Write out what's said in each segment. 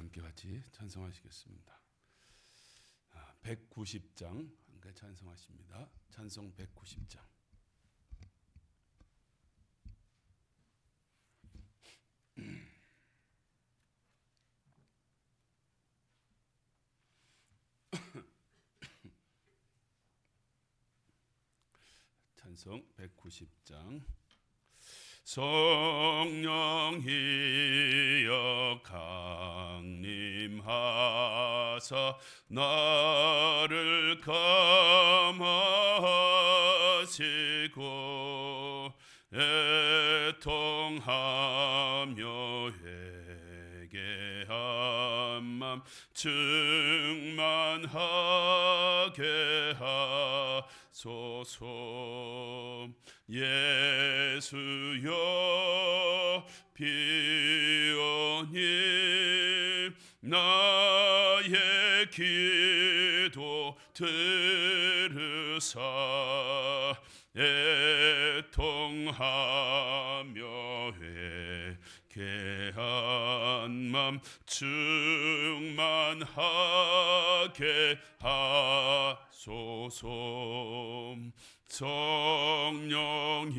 함께 같이 찬송하시겠습니다. 190장 함께 찬송하십니다. 찬송 190장. 찬송 190장 성령이여 강림하사 나를 감하시고 애통하며 회개한 맘 충만하게 하소서 예수여 비오니 나의 기도 들으사 애통하며 회개한 맘 충만하게 하소서 성령이여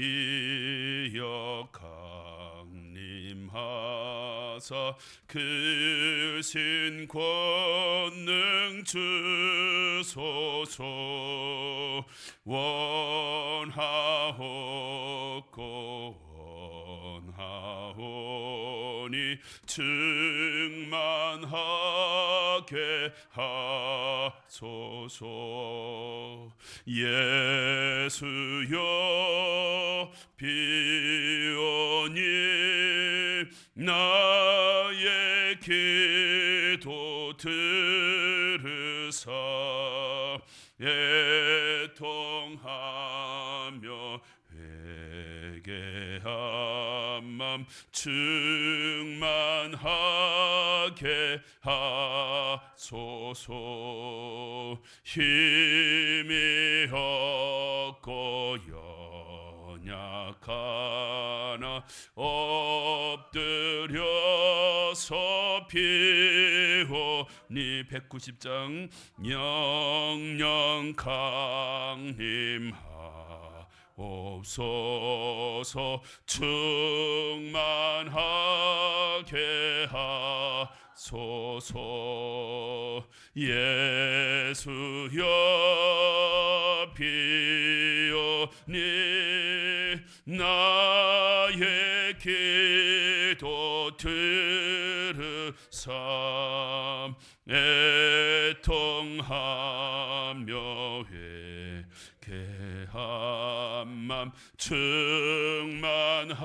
강림하사 크신 권능 주소서 원하옵고 원 하오니 충만하게 하소서. 예수여 비오니 나의 기도 들으사. 애 회개한 맘 충만하게 하소서. 힘이 없고 연약하나 엎드려서 피오니 190장 영영 강림 하 옵소서 충만하게 하소서. 예수여 비오니 나의 기도 들으사. 애통하며 회개한 맘 충만하게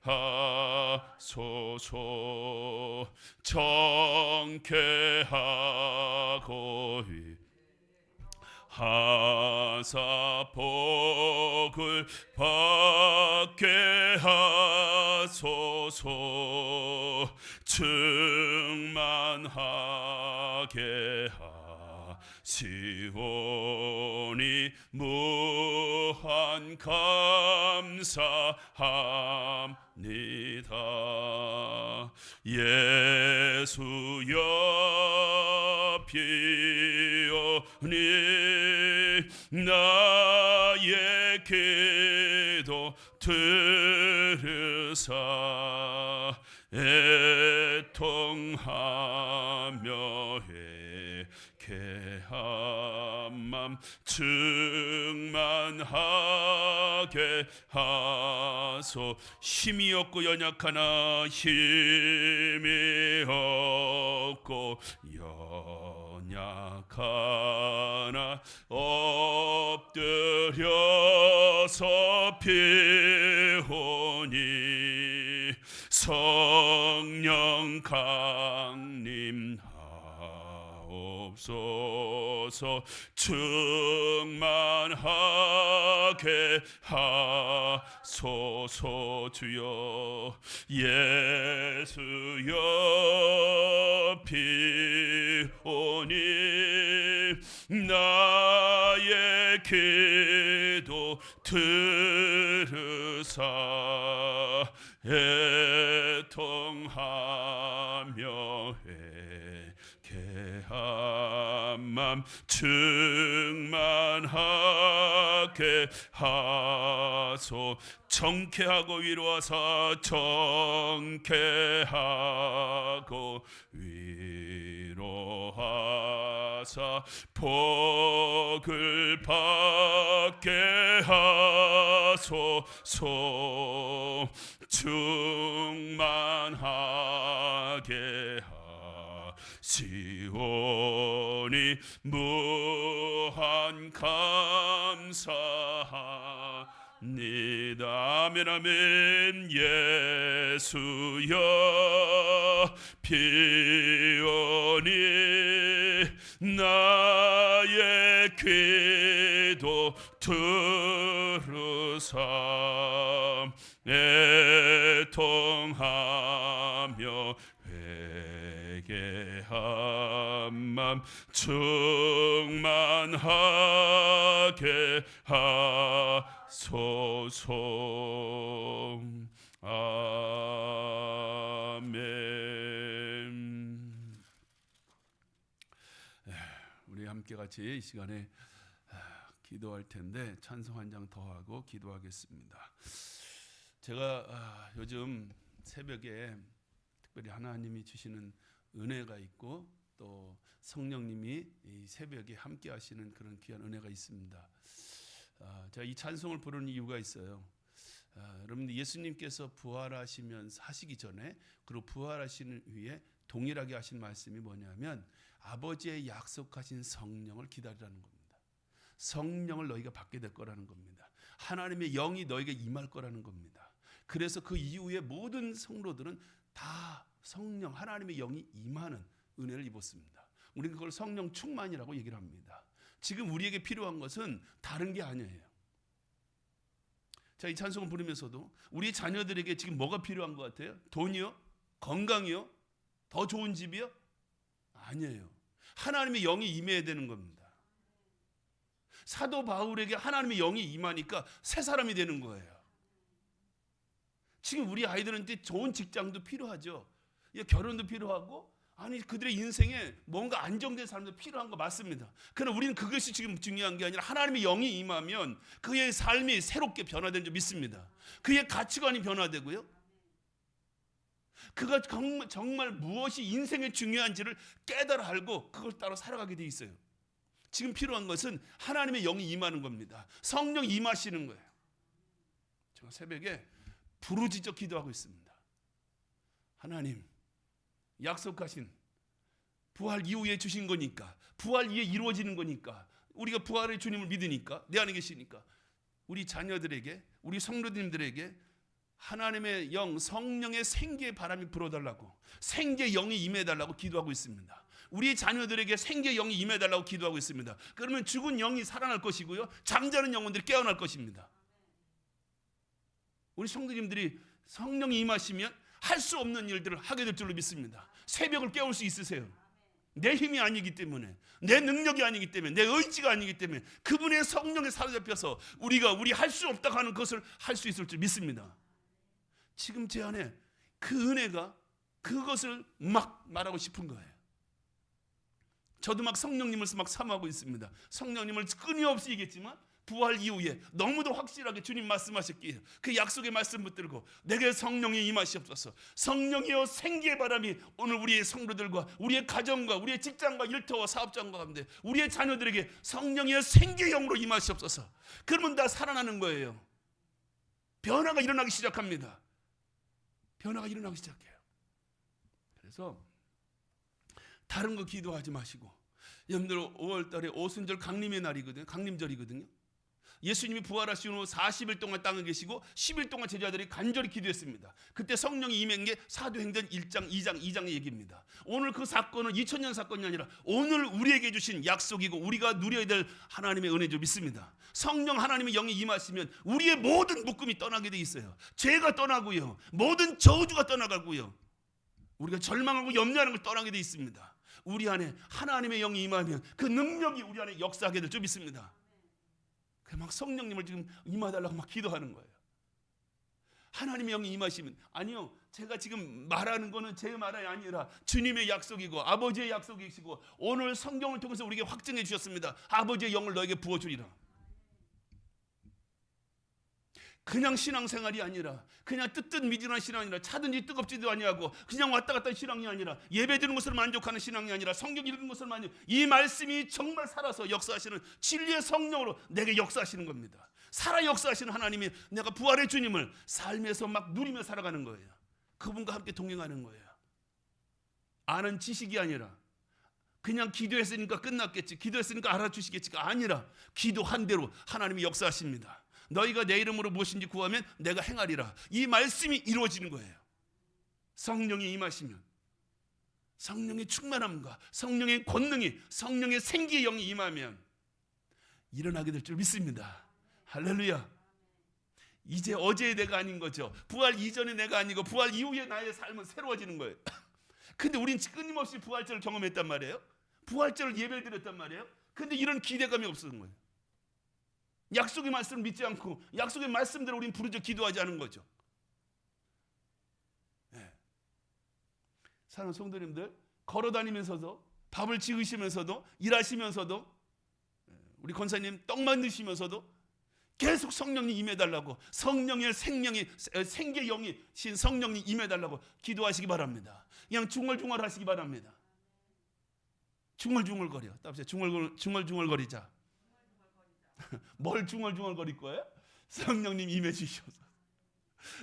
하소서. 정케하고 하사 복을 받게 하소서. 충만하게 하 시오니 무한 감사합니다. 예수여 비오니 나의 기도 들으사 애통하며 회 개한 맘 충만하게 하소. 힘이 없고 연약하나 힘이 없고 연약하나 엎드려서 피오니 성령 강림 하옵소서 충만하게 하소서 주여. 예수여 비오니 나의 기도 들으사 애통하며 한맘 충만하게 하소. 정케하고 위로하사 정케하고 위로하사. 복을 받게 하소서 충만하게 하 시오니 무한 감사합니다. 아멘 아멘. 예수여 피오니 나의 기도 들으사 애통하 회개함만 충만하게 하소서 아멘 우리 함께 같이 이 시간에 아, 기도할 텐데 찬송 한 장 더 하고 기도하겠습니다. 제가 아, 요즘 새벽에 특별히 하나님이 주시는 은혜가 있고 또 성령님이 이 새벽에 함께 하시는 그런 귀한 은혜가 있습니다. 아, 제가 이 찬송을 부르는 이유가 있어요. 아, 여러분들 예수님께서 부활하시면서 하시기 전에 그리고 부활하시는 위에 동일하게 하신 말씀이 뭐냐면 아버지의 약속하신 성령을 기다리라는 겁니다. 성령을 너희가 받게 될 거라는 겁니다. 하나님의 영이 너에게 임할 거라는 겁니다. 그래서 그 이후에 모든 성도들은 다 성령 하나님의 영이 임하는 은혜를 입었습니다. 우리는 그걸 성령 충만이라고 얘기를 합니다. 지금 우리에게 필요한 것은 다른 게 아니에요. 자, 이 찬송을 부르면서도 우리 자녀들에게 지금 뭐가 필요한 것 같아요? 돈이요? 건강이요? 더 좋은 집이요? 아니에요. 하나님의 영이 임해야 되는 겁니다. 사도 바울에게 하나님의 영이 임하니까 새 사람이 되는 거예요. 지금 우리 아이들한테 좋은 직장도 필요하죠. 예, 결혼도 필요하고 아니 그들의 인생에 뭔가 안정된 삶도 필요한 거 맞습니다. 그러나 우리는 그것이 지금 중요한 게 아니라 하나님의 영이 임하면 그의 삶이 새롭게 변화된 줄 믿습니다. 그의 가치관이 변화되고요. 그가 정말, 정말 무엇이 인생에 중요한지를 깨달아 알고 그걸 따라 살아가게 돼 있어요. 지금 필요한 것은 하나님의 영이 임하는 겁니다. 성령 임하시는 거예요. 제가 새벽에 부르짖어 기도하고 있습니다. 하나님, 약속하신 부활 이후에 주신 거니까, 부활 이후에 이루어지는 거니까, 우리가 부활의 주님을 믿으니까, 내 안에 계시니까, 우리 자녀들에게, 우리 성도님들에게 하나님의 영, 성령의 생기의 바람이 불어달라고, 생기의 영이 임해달라고 기도하고 있습니다. 우리 자녀들에게 생기의 영이 임해달라고 기도하고 있습니다. 그러면 죽은 영이 살아날 것이고요, 잠자는 영혼들이 깨어날 것입니다. 우리 성도님들이 성령이 임하시면 할 수 없는 일들을 하게 될 줄로 믿습니다. 새벽을 깨울 수 있으세요. 내 힘이 아니기 때문에 내 능력이 아니기 때문에 내 의지가 아니기 때문에 그분의 성령에 사로잡혀서 우리가 우리 할 수 없다고 하는 것을 할 수 있을 줄 믿습니다. 지금 제 안에 그 은혜가 그것을 막 말하고 싶은 거예요. 저도 막 성령님을 막 삼하고 있습니다. 성령님을 끊임없이 얘기했지만 부활 이후에 너무도 확실하게 주님 말씀하셨기에 그 약속의 말씀 붙들고 내게 성령이 임하시옵소서. 성령이여 생기의 바람이 오늘 우리의 성도들과 우리의 가정과 우리의 직장과 일터와 사업장과 가운데 우리의 자녀들에게 성령이여 생기의 영으로 임하시옵소서. 그러면 다 살아나는 거예요. 변화가 일어나기 시작합니다. 변화가 일어나기 시작해요. 그래서 다른 거 기도하지 마시고 여러분들 5월 달에 오순절 강림의 날이거든요 강림절이거든요 예수님이 부활하신 후 40일 동안 땅에 계시고 10일 동안 제자들이 간절히 기도했습니다. 그때 성령이 임한 게 사도행전 1장, 2장, 2장의 얘기입니다. 오늘 그 사건은 2000년 사건이 아니라 오늘 우리에게 주신 약속이고 우리가 누려야 될 하나님의 은혜죠 믿습니다. 성령 하나님의 영이 임하시면 우리의 모든 묶음이 떠나게 돼 있어요. 죄가 떠나고요. 모든 저주가 떠나가고요. 우리가 절망하고 염려하는 걸 떠나게 돼 있습니다. 우리 안에 하나님의 영이 임하면 그 능력이 우리 안에 역사하게 될 줄 믿습니다. 막 성령님을 지금 임하달라고 막 기도하는 거예요. 하나님의 영이 임하시면 아니요 제가 지금 말하는 거는 제 말이 아니라 주님의 약속이고 아버지의 약속이시고 오늘 성경을 통해서 우리에게 확증해 주셨습니다. 아버지의 영을 너에게 부어 주리라. 그냥 신앙생활이 아니라 그냥 뜨뜻 미진한 신앙이 아니라 차든지 뜨겁지도 아니하고 그냥 왔다 갔다 신앙이 아니라 예배 드는 것을 만족하는 신앙이 아니라 성경 읽는 것을 만족 이 말씀이 정말 살아서 역사하시는 진리의 성령으로 내게 역사하시는 겁니다. 살아 역사하시는 하나님이 내가 부활의 주님을 삶에서 막 누리며 살아가는 거예요. 그분과 함께 동행하는 거예요. 아는 지식이 아니라 그냥 기도했으니까 끝났겠지. 기도했으니까 알아주시겠지가 아니라 기도한 대로 하나님이 역사하십니다. 너희가 내 이름으로 무엇인지 구하면 내가 행하리라. 이 말씀이 이루어지는 거예요. 성령이 임하시면 성령의 충만함과 성령의 권능이 성령의 생기의 영이 임하면 일어나게 될 줄 믿습니다. 할렐루야. 이제 어제의 내가 아닌 거죠. 부활 이전의 내가 아니고 부활 이후의 나의 삶은 새로워지는 거예요. 근데 우린 끊임없이 부활절을 경험했단 말이에요. 부활절을 예배를 드렸단 말이에요. 근데 이런 기대감이 없었던 거예요. 약속의 말씀을 믿지 않고 약속의 말씀대로 우린 부르짖어 기도하지 않은 거죠. 네. 사랑하는 성도님들 걸어 다니면서도 밥을 지으시면서도 일하시면서도 예, 우리 권사님 떡 만드시면서도 계속 성령님 임해달라고 성령의 생명이 생계 영이 신 성령님 임해달라고 기도하시기 바랍니다. 그냥 중얼중얼 하시기 바랍니다. 중얼중얼거려. 중얼중얼거리자. 뭘 중얼중얼거릴 거예요? 성령님 임해 주시옵소서.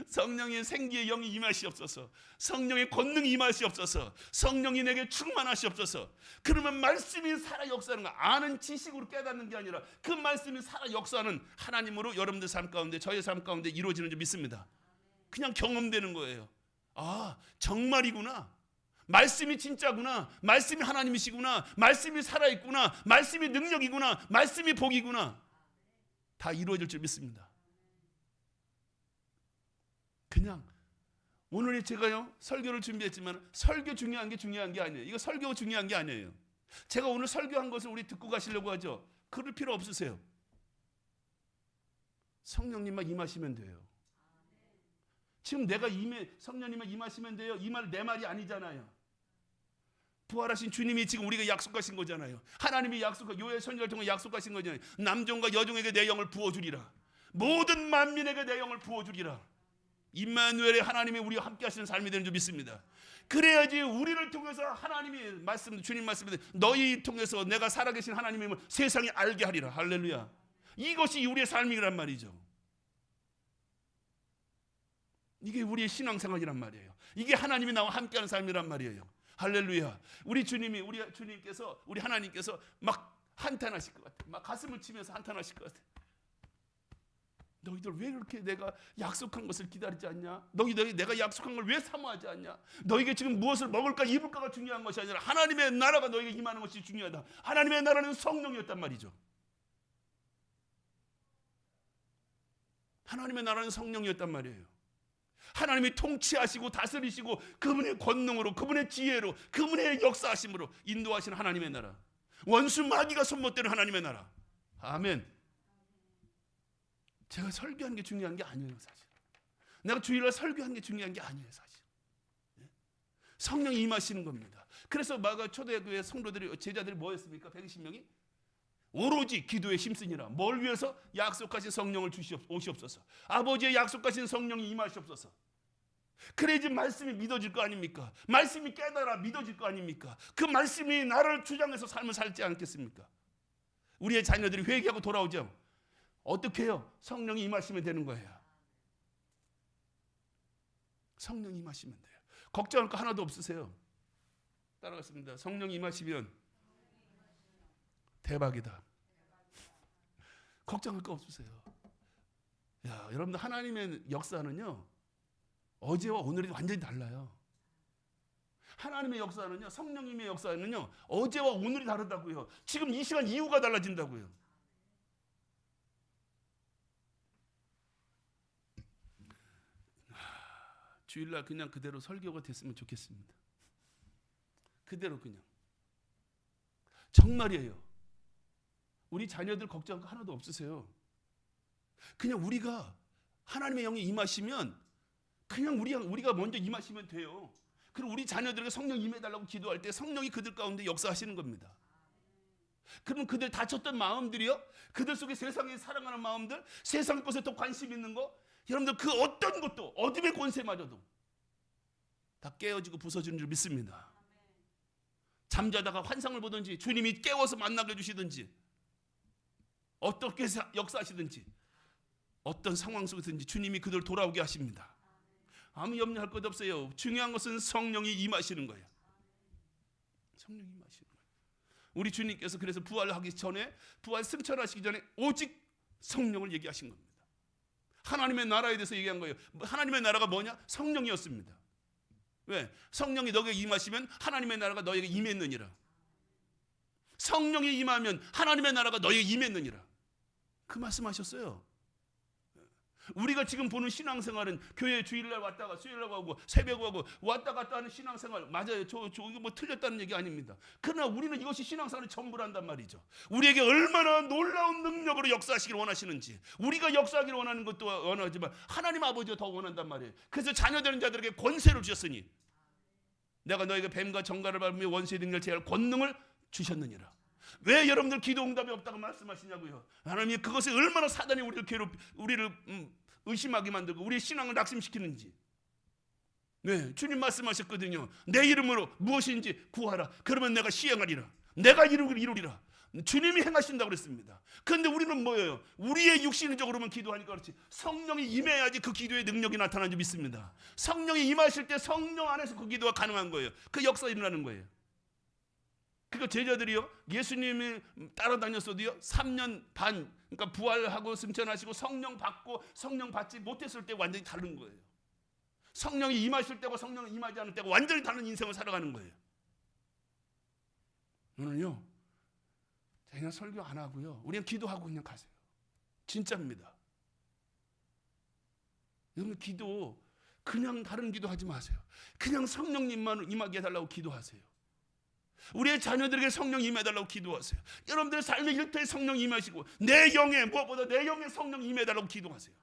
성령의 생기의 영이 임하시옵소서. 성령의 권능이 임하시옵소서. 성령이 내게 충만하시옵소서. 그러면 말씀이 살아 역사하는 거 아는 지식으로 깨닫는 게 아니라 그 말씀이 살아 역사하는 하나님으로 여러분들 삶 가운데 저의 삶 가운데 이루어지는 줄 믿습니다. 그냥 경험되는 거예요. 아 정말이구나. 말씀이 진짜구나. 말씀이 하나님이시구나. 말씀이 살아있구나. 말씀이 능력이구나. 말씀이 복이구나. 다 이루어질 줄 믿습니다. 그냥 오늘 제가요 설교를 준비했지만 설교 중요한 게 중요한 게 아니에요. 이거 설교 중요한 게 아니에요. 제가 오늘 설교한 것을 우리 듣고 가시려고 하죠. 그럴 필요 없으세요. 성령님만 임하시면 돼요. 지금 내가 임해 성령님만 임하시면 돼요. 이 말 내 말이 아니잖아요. 부활하신 주님이 지금 우리가 약속하신 거잖아요. 하나님이 약속한 요의 선지를 통해 약속하신 거잖아요. 남종과 여종에게 내 영을 부어 주리라. 모든 만민에게 내 영을 부어 주리라. 임마누엘의 하나님이 우리와 함께 하시는 삶이 되는 줄 믿습니다. 그래야지 우리를 통해서 하나님이 말씀 주님 말씀에 너희 통해서 내가 살아계신 하나님임을 세상에 알게 하리라. 할렐루야. 이것이 우리의 삶이란 말이죠. 이게 우리의 신앙생활이란 말이에요. 이게 하나님이 나와 함께하는 삶이란 말이에요. 할렐루야. 우리 주님이 우리 주님께서 우리 하나님께서 막 한탄하실 것 같아. 막 가슴을 치면서 한탄하실 것 같아. 너희들 왜 그렇게 내가 약속한 것을 기다리지 않냐? 너희들이 내가 약속한 걸 왜 사모하지 않냐? 너에게 지금 무엇을 먹을까 입을까가 중요한 것이 아니라 하나님의 나라가 너에게 임하는 것이 중요하다. 하나님의 나라는 성령이었단 말이죠. 하나님의 나라는 성령이었단 말이에요. 하나님이 통치하시고 다스리시고 그분의 권능으로 그분의 지혜로 그분의 역사하심으로 인도하시는 하나님의 나라. 원수 마귀가 손못대는 하나님의 나라. 아멘. 제가 설교하는 게 중요한 게 아니에요, 사실. 내가 주일날 설교하는 게 중요한 게 아니에요, 사실. 예? 성령이 임하시는 겁니다. 그래서 마가 초대교회 성도들이 제자들이 뭐였습니까? 120명이 오로지 기도에 힘쓰니라. 뭘 위해서 약속하신 성령을 주시옵소서. 아버지의 약속하신 성령이 임하시옵소서. 그래야지 말씀이 믿어질 거 아닙니까? 말씀이 깨달아 믿어질 거 아닙니까? 그 말씀이 나를 주장해서 삶을 살지 않겠습니까? 우리의 자녀들이 회개하고 돌아오죠. 어떻게 해요? 성령이 임하시면 되는 거예요. 성령이 임하시면 돼요. 걱정할 거 하나도 없으세요. 따라갔습니다. 성령이 임하시면 대박이다. 걱정할 거 없으세요. 야, 여러분들 하나님의 역사는요. 어제와 오늘이 완전히 달라요. 하나님의 역사는요. 성령님의 역사는요. 어제와 오늘이 다르다고요. 지금 이 시간 이후가 달라진다고요. 주일날 그냥 그대로 설교가 됐으면 좋겠습니다. 그대로 그냥. 정말이에요. 우리 자녀들 걱정할 거 하나도 없으세요. 그냥 우리가 하나님의 영이 임하시면 그냥 우리 우리가 먼저 임하시면 돼요. 그럼 우리 자녀들에게 성령 임해달라고 기도할 때 성령이 그들 가운데 역사하시는 겁니다. 그럼 그들 다쳤던 마음들이요, 그들 속에 세상에 사랑하는 마음들, 세상 것에 더 관심 있는 거, 여러분들 그 어떤 것도 어둠의 권세마저도 다 깨어지고 부서지는 줄 믿습니다. 잠자다가 환상을 보든지 주님이 깨워서 만나게 해주시든지 어떻게 사- 역사하시든지 어떤 상황 속에서든지 주님이 그들 돌아오게 하십니다. 아무 염려할 것 없어요. 중요한 것은 성령이 임하시는 거예요. 성령이 임하시는 거예요. 우리 주님께서 그래서 부활하기 전에 부활 승천하시기 전에 오직 성령을 얘기하신 겁니다. 하나님의 나라에 대해서 얘기한 거예요. 하나님의 나라가 뭐냐? 성령이었습니다. 왜? 성령이 너에게 임하시면 하나님의 나라가 너에게 임했느니라. 성령이 임하면 하나님의 나라가 너에게 임했느니라. 그 말씀하셨어요. 우리가 지금 보는 신앙생활은 교회 주일날 왔다가 수요일날 가고 새벽 가고 왔다 갔다 하는 신앙생활 맞아요. 저, 저 이거 뭐 틀렸다는 얘기 아닙니다. 그러나 우리는 이것이 신앙생활의 전부란단 말이죠. 우리에게 얼마나 놀라운 능력으로 역사하시길 원하시는지 우리가 역사하기를 원하는 것도 원하지만 하나님 아버지가 더 원한단 말이에요. 그래서 자녀되는 자들에게 권세를 주셨으니 내가 너에게 뱀과 정갈을 밟으며 원수의 능력을 제할 권능을 주셨느니라. 왜 여러분들 기도 응답이 없다고 말씀하시냐고요? 하나님이 그것에 얼마나 사단이 우리를 괴롭, 우리를 음, 의심하게 만들고 우리의 신앙을 낙심시키는지. 네, 주님 말씀하셨거든요. 내 이름으로 무엇인지 구하라. 그러면 내가 시행하리라. 내가 이루기를 이루리라. 주님이 행하신다고 그랬습니다. 그런데 우리는 뭐예요? 우리의 육신적으로만 기도하니까 그렇지. 성령이 임해야지 그 기도의 능력이 나타나는 줄 믿습니다. 성령이 임하실 때 성령 안에서 그 기도가 가능한 거예요. 그 역사 일어나는 거예요. 그러니까 제자들이요 예수님이 따라다녔어도요 3년 반 그러니까 부활하고 승천하시고 성령 받고 성령 받지 못했을 때 완전히 다른 거예요. 성령이 임하실 때와 성령이 임하지 않을 때가 완전히 다른 인생을 살아가는 거예요. 오늘요 그냥 설교 안 하고요 우리는 기도하고 그냥 가세요. 진짜입니다. 여러분 기도 그냥 다른 기도하지 마세요. 그냥 성령님만 임하게 해달라고 기도하세요. 우리의 자녀들에게 성령 임해달라고 기도하세요. 여러분들 삶의 일터에 성령 임하시고 내 영에 무엇보다 내 영에 성령 임해달라고 기도하세요.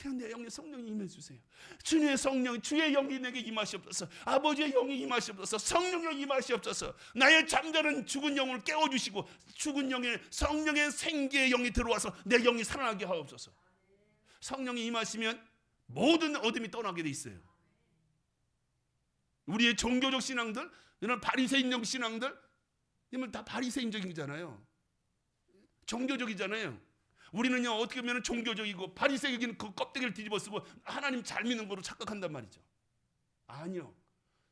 그냥 내 영에 성령 임해 주세요. 주님의 성령, 주의 영이 내게 임하시옵소서. 아버지의 영이 임하시옵소서. 성령의 임하시옵소서. 나의 잠자는 죽은 영을 깨워 주시고 죽은 영에 성령의 생기의 영이 들어와서 내 영이 살아나게 하옵소서. 성령이 임하시면 모든 어둠이 떠나게 돼 있어요. 우리의 종교적 신앙들, 이런 바리새인적 신앙들, 이건 다 바리새인적이잖아요. 종교적이잖아요. 우리는요 어떻게 보면 종교적이고 바리새인은 그 껍데기를 뒤집어쓰고 하나님 잘 믿는 거로 착각한단 말이죠. 아니요.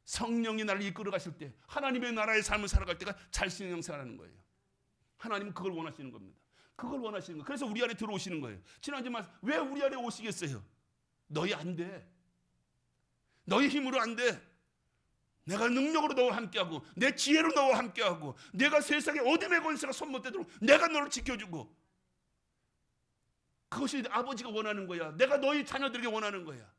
성령이 나를 이끌어 가실 때 하나님의 나라의 삶을 살아갈 때가 잘신형 살아가는 거예요. 하나님은 그걸 원하시는 겁니다. 그걸 원하시는 거예요. 그래서 우리 안에 들어오시는 거예요. 지난주 말씀 왜 우리 안에 오시겠어요? 너희 안 돼. 너희 힘으로 안 돼. 내가 능력으로 너와 함께하고 내 지혜로 너와 함께하고 내가 세상에 어둠의 권세가 손 못대도록 내가 너를 지켜주고 그것이 아버지가 원하는 거야. 내가 너희 자녀들에게 원하는 거야.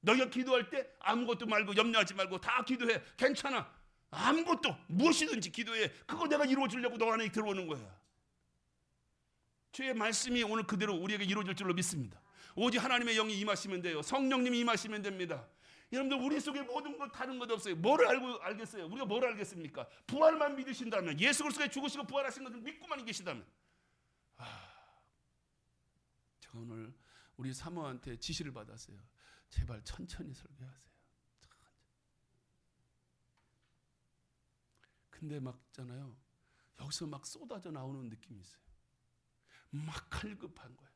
너희가 기도할 때 아무것도 말고 염려하지 말고 다 기도해. 괜찮아. 아무것도 무엇이든지 기도해. 그거 내가 이루어 주려고 너 안에 들어오는 거야. 주의 말씀이 오늘 그대로 우리에게 이루어질 줄로 믿습니다. 오직 하나님의 영이 임하시면 돼요. 성령님이 임하시면 됩니다. 여러분들 우리 속에 모든 것 다른 것 없어요. 뭐를 알고 알겠어요? 우리가 뭘 알겠습니까? 부활만 믿으신다면 예수 그리스도의 죽으시고 부활하신 것을 믿고만 계시다면 아, 제가 오늘 우리 사모한테 지시를 받았어요. 제발 천천히 설교하세요. 근데 막 있잖아요. 여기서 막 쏟아져 나오는 느낌이 있어요. 막 갈급한 거예요.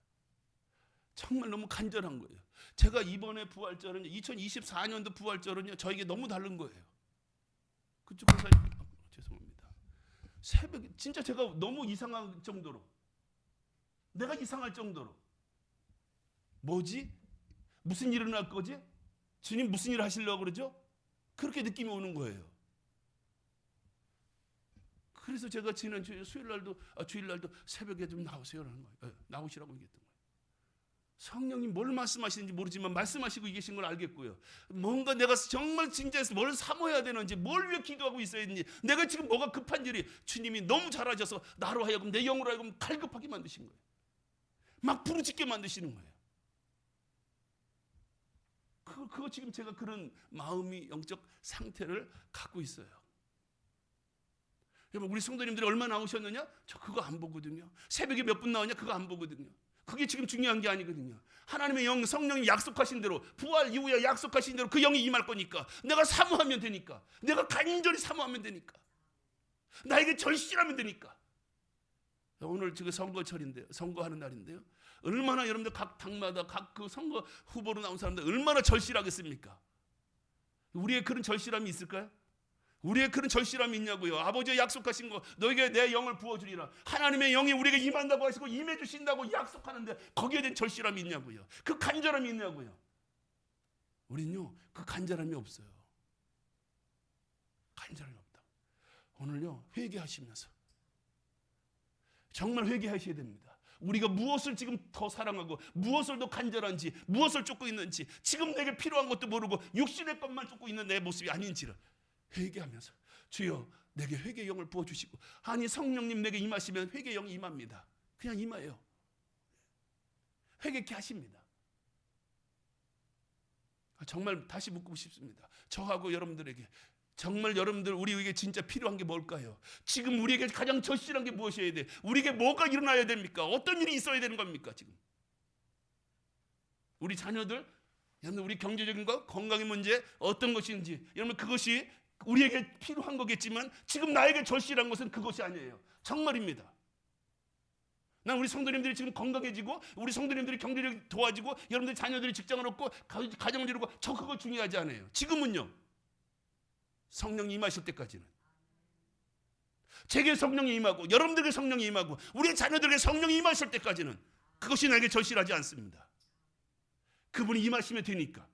정말 너무 간절한 거예요. 제가 이번에 부활절은요, 2024년도 부활절은요, 저에게 너무 다른 거예요. 그쪽 권사님, 아, 죄송합니다. 새벽에, 진짜 제가 너무 이상할 정도로, 내가 이상할 정도로, 뭐지? 무슨 일이 일어날 거지? 주님 무슨 일을 하시려고 그러죠? 그렇게 느낌이 오는 거예요. 그래서 제가 지난 주 수요일 날도 아, 주일 날도 새벽에 좀 나오세요라는 거예요. 예, 나오시라고 얘기했던 거예요. 성령님 뭘 말씀하시는지 모르지만 말씀하시고 계신 걸 알겠고요. 뭔가 내가 정말 진짜에서 뭘 사모해야 되는지, 뭘 위해 기도하고 있어야 되는지, 내가 지금 뭐가 급한 일이 주님이 너무 잘하셔서 나로 하여금 내 영으로 하여금 갈급하게 만드신 거예요. 막 부르짖게 만드시는 거예요. 그 그거 지금 제가 그런 마음이 영적 상태를 갖고 있어요. 여러분 우리 성도님들이 얼마 나오셨느냐? 저 그거 안 보거든요. 새벽에 몇 분 나오냐? 그거 안 보거든요. 그게 지금 중요한 게 아니거든요. 하나님의 영 성령이 약속하신 대로 부활 이후에 약속하신 대로 그 영이 임할 거니까 내가 사모하면 되니까 내가 간절히 사모하면 되니까 나에게 절실하면 되니까 오늘 지금 선거철인데요. 선거하는 날인데요. 얼마나 여러분들 각 당마다 각 그 선거 후보로 나온 사람들 얼마나 절실하겠습니까? 우리의 그런 절실함이 있을까요? 우리의 그런 절실함이 있냐고요. 아버지의 약속하신 거 너에게 내 영을 부어주리라. 하나님의 영이 우리에게 임한다고 하시고 임해 주신다고 약속하는데 거기에 대한 절실함이 있냐고요. 그 간절함이 있냐고요. 우린요 그 간절함이 없어요. 간절함이 없다. 오늘요 회개하시면서 정말 회개하셔야 됩니다. 우리가 무엇을 지금 더 사랑하고 무엇을 더 간절한지 무엇을 쫓고 있는지 지금 내게 필요한 것도 모르고 육신의 것만 쫓고 있는 내 모습이 아닌지를 회개하면서 주여 내게 회개 영을 부어 주시고 아니 성령님 내게 임하시면 회개 영이 임합니다. 그냥 임해요. 회개케 하십니다. 아, 정말 다시 묻고 싶습니다. 저하고 여러분들에게 정말 여러분들 우리에게 진짜 필요한 게 뭘까요? 지금 우리에게 가장 절실한 게 무엇이어야 돼? 우리에게 뭐가 일어나야 됩니까? 어떤 일이 있어야 되는 겁니까? 지금 우리 자녀들 여러분 우리 경제적인 것, 건강의 문제 어떤 것인지 여러분 그것이 우리에게 필요한 거겠지만 지금 나에게 절실한 것은 그것이 아니에요. 정말입니다. 난 우리 성도님들이 지금 건강해지고 우리 성도님들이 경제력이 도와지고 여러분들 자녀들이 직장을 얻고 가- 가정을 이루고 저 그거 중요하지 않아요. 지금은요. 성령이 임하실 때까지는 제게 성령이 임하고 여러분들에게 성령이 임하고 우리 자녀들에게 성령이 임하실 때까지는 그것이 나에게 절실하지 않습니다. 그분이 임하시면 되니까.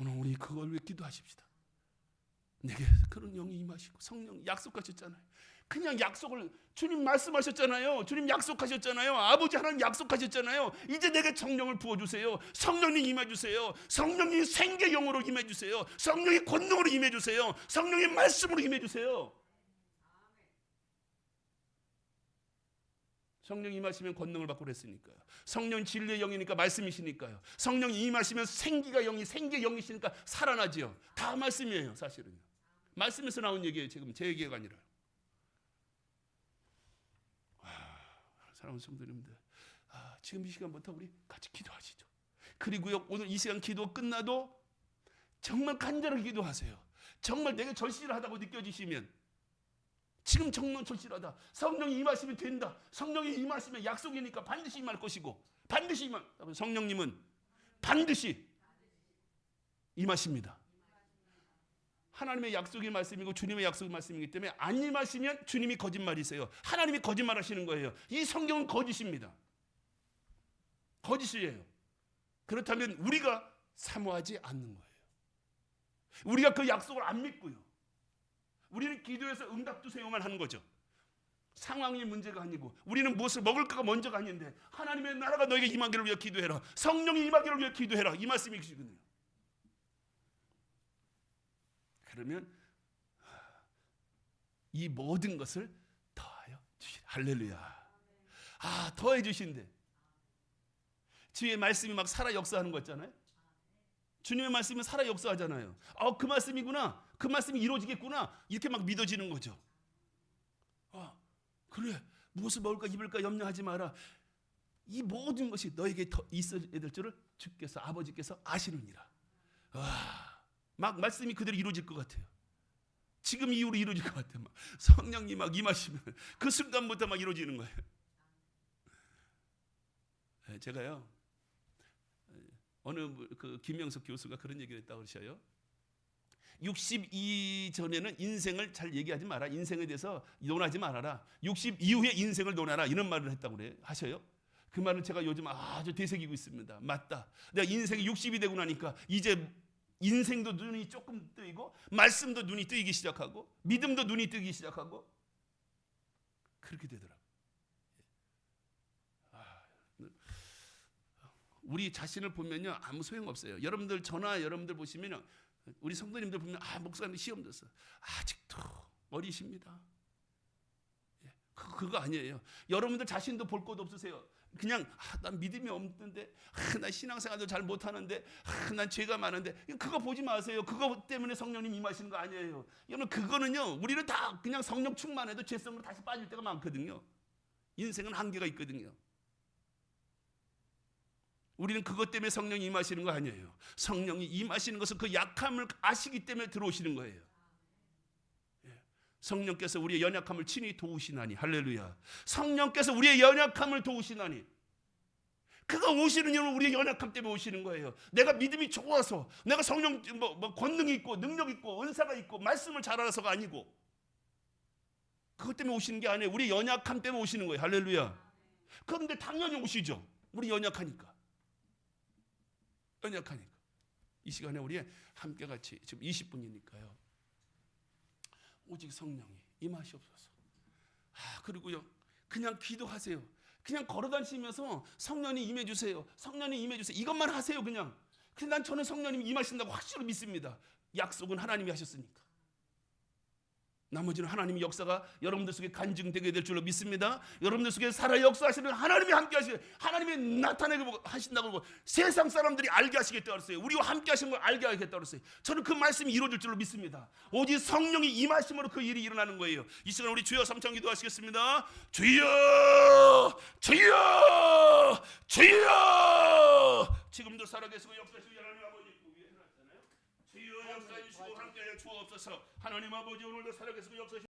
오늘 우리 그걸 위해 기도하십시다. 내게 그런 영이 임하시고 성령 약속하셨잖아요. 그냥 약속을 주님 말씀하셨잖아요. 주님 약속하셨잖아요. 아버지 하나님 약속하셨잖아요. 이제 내게 성령을 부어 주세요. 성령님 임해 주세요. 성령이 생계 영으로 임해 주세요. 성령이 권능으로 임해 주세요. 성령의 말씀으로 임해 주세요. 성령 임하시면 권능을 받고 그랬으니까요. 성령 진리의 영이니까 말씀이시니까요. 성령 임하시면 생기가 영이 생기 영이시니까 살아나지요. 다 말씀이에요, 사실은요. 말씀에서 나온 얘기예요, 지금 제 얘기가 아니라. 사랑하는 성도님들, 아, 지금 이 시간부터 우리 같이 기도하시죠. 그리고요, 오늘 이 시간 기도 끝나도 정말 간절하게 기도하세요. 정말 내게 절실하다고 느껴지시면 지금 정말 절실하다. 성령이 임하시면 된다. 성령이 임하시면 약속이니까 반드시 임할 것이고 반드시 임할. 성령님은 반드시 임하십니다. 하나님의 약속의 말씀이고 주님의 약속의 말씀이기 때문에 안 임하시면 주님이 거짓말이세요. 하나님이 거짓말하시는 거예요. 이 성경은 거짓입니다. 거짓이에요. 그렇다면 우리가 사모하지 않는 거예요. 우리가 그 약속을 안 믿고요. 우리는 기도해서 응답 주세요만 하는 거죠. 상황이 문제가 아니고 우리는 무엇을 먹을까가 먼저가 아닌데 하나님의 나라가 너에게 임하기를 위해 기도해라. 성령이 임하기를 위해 기도해라. 이 말씀이시거든요. 그러면 이 모든 것을 더하여 주시. 할렐루야. 아, 더해 주신대. 주의 말씀이 막 살아 역사하는 거 있잖아요. 주님의 말씀은 살아 역사하잖아요. 아, 그 말씀이구나. 그 말씀이 이루어지겠구나. 이렇게 막 믿어지는 거죠. 아, 그래. 무엇을 먹을까 입을까 염려하지 마라. 이 모든 것이 너에게 더 있어야 될 줄을 주께서 아버지께서 아시느니라. 와, 막 말씀이 그대로 이루어질 것 같아요. 지금 이후로 이루어질 것 같아요. 막 성령님 막 임하시면 그 순간부터 막 이루어지는 거예요. 네, 제가요 어느 그 김명석 교수가 그런 얘기를 했다고 그러셔요. 60 전에는 인생을 잘 얘기하지 마라. 인생에 대해서 논하지 말아라. 60 이후에 인생을 논하라. 이런 말을 했다고 그래 하셔요. 그 말은 제가 요즘 아주 되새기고 있습니다. 맞다. 내가 인생이 60이 되고 나니까 이제 인생도 눈이 조금 뜨이고 말씀도 눈이 뜨이기 시작하고 믿음도 눈이 뜨기 시작하고 그렇게 되더라고. 우리 자신을 보면요 아무 소용 없어요. 여러분들 전화 여러분들 보시면요 우리 성도님들 보면 아 목사님 시험 됐어 아직도 어리십니다. 예, 그, 그거 아니에요. 여러분들 자신도 볼 것 없으세요. 그냥 아, 난 믿음이 없는데 아, 난 신앙생활도 잘 못하는데 아, 난 죄가 많은데 그거 보지 마세요. 그거 때문에 성령님 임하시는 거 아니에요. 여러분 그거는요. 우리는 다 그냥 성령 충만해도 죄성으로 다시 빠질 때가 많거든요. 인생은 한계가 있거든요. 우리는 그것 때문에 성령이 임하시는 거 아니에요. 성령이 임하시는 것은 그 약함을 아시기 때문에 들어오시는 거예요. 예. 성령께서 우리의 연약함을 친히 도우시나니 할렐루야. 성령께서 우리의 연약함을 도우시나니 그가 오시는 이유는 우리의 연약함 때문에 오시는 거예요. 내가 믿음이 좋아서 내가 성령 뭐, 뭐 권능이 있고 능력 있고 은사가 있고 말씀을 잘 알아서가 아니고 그것 때문에 오시는 게 아니에요. 우리 연약함 때문에 오시는 거예요. 할렐루야. 그런데 당연히 오시죠. 우리 연약하니까. 연약하니까. 이 시간에 우리 함께 같이 지금 20분이니까요. 오직 성령이 임하시옵소서. 아, 그리고요. 그냥 기도하세요. 그냥 걸어다니시면서 성령이 임해 주세요. 성령이 임해 주세요. 이것만 하세요, 그냥. 근데 난 저는 성령님이 임하신다고 확실히 믿습니다. 약속은 하나님이 하셨으니까. 나머지는 하나님의 역사가 여러분들 속에 간증되게 될 줄로 믿습니다. 여러분들 속에 살아 역사하시는 하나님이 함께 하시 하나님이 나타내게 하신다고 세상 사람들이 알게 하시겠다 그랬어요. 우리와 함께 하시는 걸 알게 하겠다 그랬어요. 저는 그 말씀이 이루어질 줄로 믿습니다. 오직 성령이 임하심으로 그 일이 일어나는 거예요. 이 시간 우리 주여 삼창 기도하시겠습니다. 주여 주여 주여 지금도 살아계시고 역사하시고 하나님 아버지. 주여 역사해 주시고 함께 하여 주옵소서. 하나님 아버지 오늘도 살아계시고 역사하시고